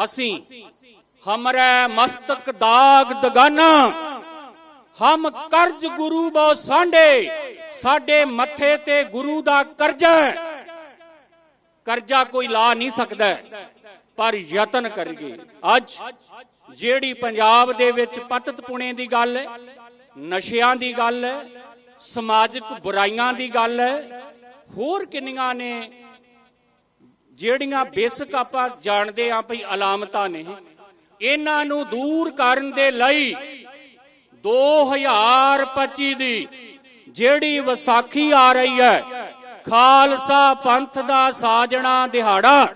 ਅਸੀਂ ਹਮਰੇ ਮਸਤਕ ਦਾਗ ਦਗਾਨਾ। ਹਮ ਕਰਜ ਗੁਰੂ ਬੋ ਸਾਂਡੇ ਸਾਡੇ ਮੱਥੇ ਤੇ ਗੁਰੂ ਦਾ ਕਰਜ਼ਾ। ਕਰਜ਼ਾ ਕੋਈ ਲਾ ਨਹੀਂ ਸਕਦਾ, ਪਰ ਯਤਨ ਕਰੀਏ। ਅੱਜ ਜਿਹੜੀ ਪੰਜਾਬ ਦੇ ਵਿੱਚ ਪਤਤ ਪੁਣੇ ਦੀ ਗੱਲ ਹੈ, ਨਸ਼ਿਆਂ ਦੀ ਗੱਲ ਹੈ, ਸਮਾਜਿਕ ਬੁਰਾਈਆਂ ਦੀ ਗੱਲ ਹੈ, ਹੋਰ ਕਿੰਨੀਆਂ ਨੇ ਜਿਹੜੀਆਂ ਬੇਸਿਕ ਆਪਾਂ ਜਾਣਦੇ ਆਂ ਭਈ ਅਲਾਮਤਾਂ ਨੇ, ਇਹਨਾਂ ਨੂੰ ਦੂਰ ਕਰਨ ਦੇ ਲਈ 2025 ਦੀ ਜਿਹੜੀ ਵਿਸਾਖੀ ਆ ਰਹੀ ਹੈ, ਖਾਲਸਾ ਪੰਥ ਦਾ ਸਾਜਣਾ ਦਿਹਾੜਾ,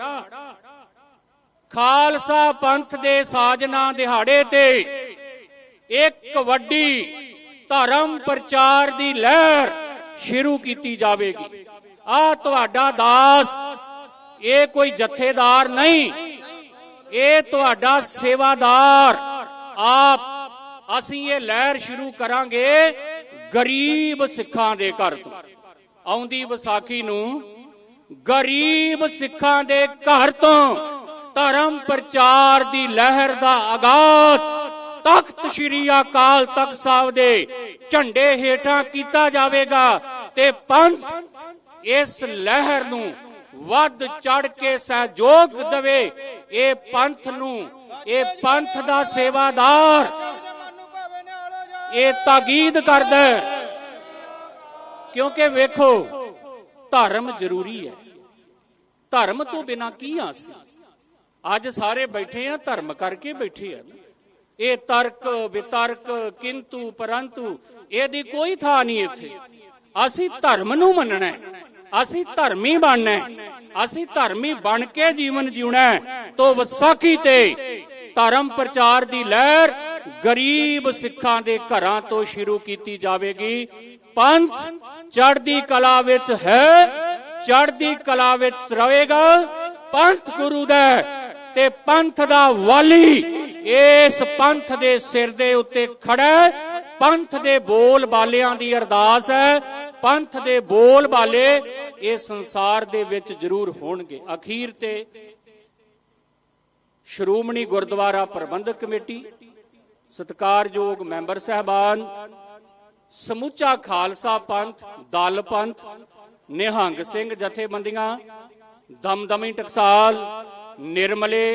ਖਾਲਸਾ ਪੰਥ ਦੇ ਸਾਜਣਾ ਦਿਹਾੜੇ ਤੇ ਇੱਕ ਵੱਡੀ ਧਰਮ ਪ੍ਰਚਾਰ ਦੀ ਲਹਿਰ ਸ਼ੁਰੂ ਕੀਤੀ ਜਾਵੇਗੀ। ਆ ਤੁਹਾਡਾ ਦਾਸ ਇਹ ਕੋਈ ਜਥੇਦਾਰ ਨਹੀਂ। ਇਹ ਤੁਹਾਡਾ ਸੇਵਾਦਾਰ। ਆਪ, ਅਸੀਂ ਇਹ ਲਹਿਰ ਸ਼ੁਰੂ ਕਰਾਂਗੇ ਗਰੀਬ ਸਿੱਖਾਂ ਦੇ ਘਰ ਤੋਂ। ਆਉਂਦੀ ਵਿਸਾਖੀ ਨੂੰ ਗਰੀਬ ਸਿੱਖਾਂ ਦੇ ਘਰ ਤੋਂ ਧਰਮ ਪ੍ਰਚਾਰ ਦੀ ਲਹਿਰ ਦਾ ਆਗਾਜ਼ ਤਖਤ ਸ੍ਰੀ ਅਕਾਲ ਤਖਤ ਸਾਹਿਬ ਦੇ ਝੰਡੇ ਹੇਠਾਂ ਕੀਤਾ ਜਾਵੇਗਾ ਤੇ ਪੰਥ ਇਸ ਲਹਿਰ ਨੂੰ ਵੱਧ ਚੜ ਕੇ ਸਹਿਯੋਗ ਦੇਵੇ। ਇਹ ਪੰਥ ਨੂੰ, ਇਹ ਪੰਥ ਦਾ ਸੇਵਾਦਾਰ, ਇਹ ਤਾਕੀਦ ਕਰਦਾ ਕਿਉਂਕਿ ਵੇਖੋ, ਧਰਮ ਜ਼ਰੂਰੀ ਹੈ। ਧਰਮ ਤੋਂ ਬਿਨਾ ਕੀ ਆਸ ਅੱਜ ਸਾਰੇ ਬੈਠੇ ਆ, ਧਰਮ ਕਰਕੇ ਬੈਠੇ ਆ। ਇਹ ਤਰਕ, ਵਿਤਰਕ, ਕਿੰਤੂ, ਪਰੰਤੂ, ਇਹਦੀ ਕੋਈ ਥਾਂ ਨਹੀਂ ਇੱਥੇ। ਅਸੀਂ ਧਰਮ ਨੂੰ ਮੰਨਣਾ ਹੈ। ਅਸੀਂ ਧਰਮੀ ਬਣਨਾ ਹੈ। ਅਸੀਂ ਧਰਮੀ ਬਣ ਕੇ ਜੀਵਨ ਜਿਉਣਾ ਤੋਂ ਵਿਸਾਖੀ ਤੇ ਧਰਮ ਪ੍ਰਚਾਰ ਦੀ ਲਹਿਰ ਗਰੀਬ ਸਿੱਖਾਂ ਦੇ ਘਰਾਂ ਤੋਂ ਸ਼ੁਰੂ ਕੀਤੀ ਜਾਵੇਗੀ। ਪੰਥ ਚੜ੍ਹਦੀ ਕਲਾ ਵਿੱਚ ਹੈ, ਚੜ੍ਹਦੀ ਕਲਾ ਵਿੱਚ ਰਹੇਗਾ ਪੰਥ ਗੁਰੂ ਦਾ ਤੇ ਪੰਥ ਦਾ ਵਾਲੀ ਇਸ ਪੰਥ ਦੇ ਸਿਰ ਦੇ ਉੱਤੇ ਖੜਾ ਪੰਥ ਦੇ ਬੋਲ ਬਾਲਿਆਂ ਦੀ ਅਰਦਾਸ ਹੈ। ਪੰਥ ਦੇ ਬੋਲ ਬਾਲੇ ਇਹ ਸੰਸਾਰ ਦੇ ਵਿੱਚ ਜ਼ਰੂਰ ਹੋਣਗੇ। ਅਖੀਰ ਤੇ ਸ਼੍ਰੋਮਣੀ ਗੁਰਦੁਆਰਾ ਪ੍ਰਬੰਧਕ ਕਮੇਟੀ, ਸਤਿਕਾਰਯੋਗ ਮੈਂਬਰ ਸਹਿਬਾਨ, ਸਮੁੱਚਾ ਖਾਲਸਾ ਪੰਥ, ਦਲ ਪੰਥ, ਨਿਹੰਗ ਸਿੰਘ ਜਥੇਬੰਦੀਆਂ, ਦਮਦਮੀ ਟਕਸਾਲ, ਨਿਰਮਲੇ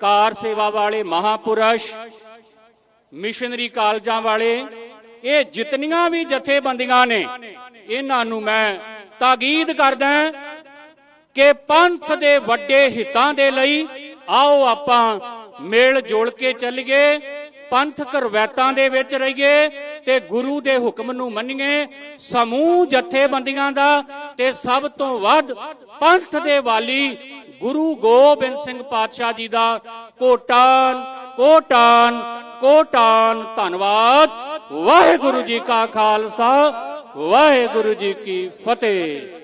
ਕਾਰ ਸੇਵਾ ਵਾਲੇ ਮਹਾਪੁਰਸ਼, ਮਿਸ਼ਨਰੀ ਕਾਲਜਾਂ ਵਾਲੇ, ਇਹ ਜਿਤਨੀਆਂ ਵੀ ਜਥੇਬੰਦੀਆਂ ਨੇ, ਇਹਨਾਂ ਨੂੰ ਮੈਂ ਤਾਕੀਦ ਕਰਦਾ ਕਿ ਪੰਥ ਦੇ ਵੱਡੇ ਹਿੱਤਾਂ ਦੇ ਲਈ ਆਓ ਆਪਾਂ ਮਿਲ ਜੁਲ ਕੇ ਚੱਲੀਏ ਪੰਥਕ ਰਵੈਤਾਂ ਦੇ ਵਿੱਚ ਰਹੀਏ ਤੇ ਗੁਰੂ ਦੇ ਹੁਕਮ ਨੂੰ ਮੰਨੀਏ, ਸਮੂਹ ਜਥੇਬੰਦੀਆਂ ਦਾ ਤੇ ਸਭ ਤੋਂ ਵੱਧ ਪੰਥ ਦੇ ਵਾਲੀ ਗੁਰੂ ਗੋਬਿੰਦ ਸਿੰਘ ਪਾਤਸ਼ਾਹ ਜੀ ਦਾ ਕੋਟਾਨ ਕੋਟਾਨ ਕੋਟਾਨ। ਧੰਨਵਾਦ। ਵਾਹਿਗੁਰੂ ਜੀ ਕਾ ਖਾਲਸਾ। ਵਾਹਿਗੁਰੂ ਜੀ ਕੀ ਫਤਿਹ।